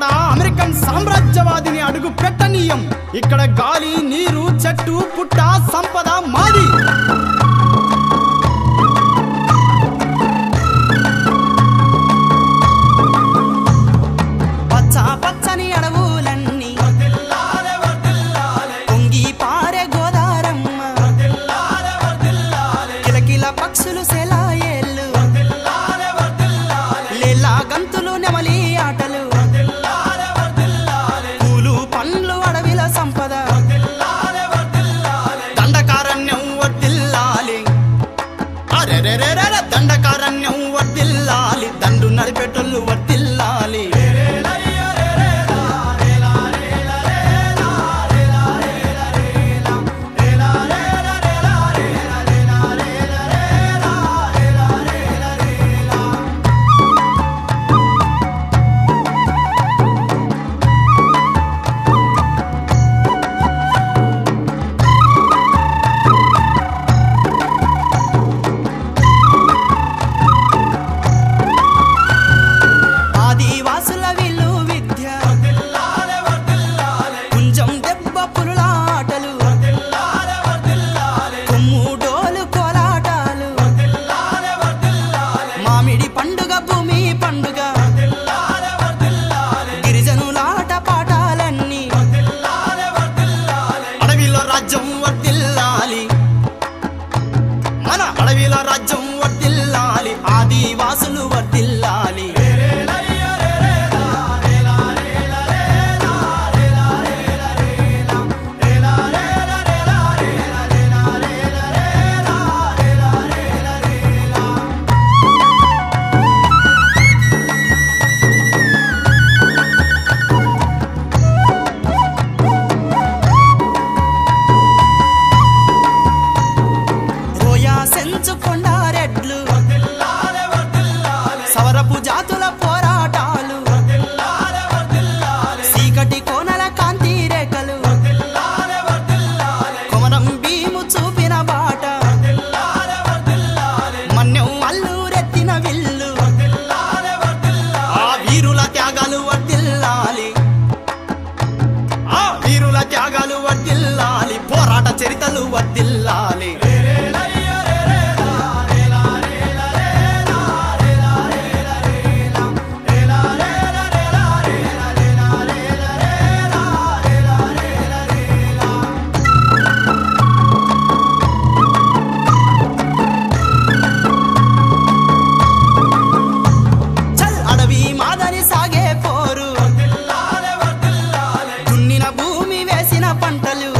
ఇక్కడ అమెరికన్ సామ్రాజ్యవాదిని అడుగు పెట్టనీయం. ఇక్కడ గాలి నీరు చెట్టు పుట్ట సంపద మాది. what రాసులు వర్తిల్ రైతుల పోరాటాలు. చీకటి కోనల కాంతి రేఖలు. కొమరం భీము చూపిన బాట. మన్యం అల్లూరెత్తిన విల్లు. ఆ వీరుల త్యాగాలు వర్దిల్లాలి ఆ వీరుల త్యాగాలు వర్దిల్లాలి పోరాట చరితలు వర్దిల్లాలి వంటలు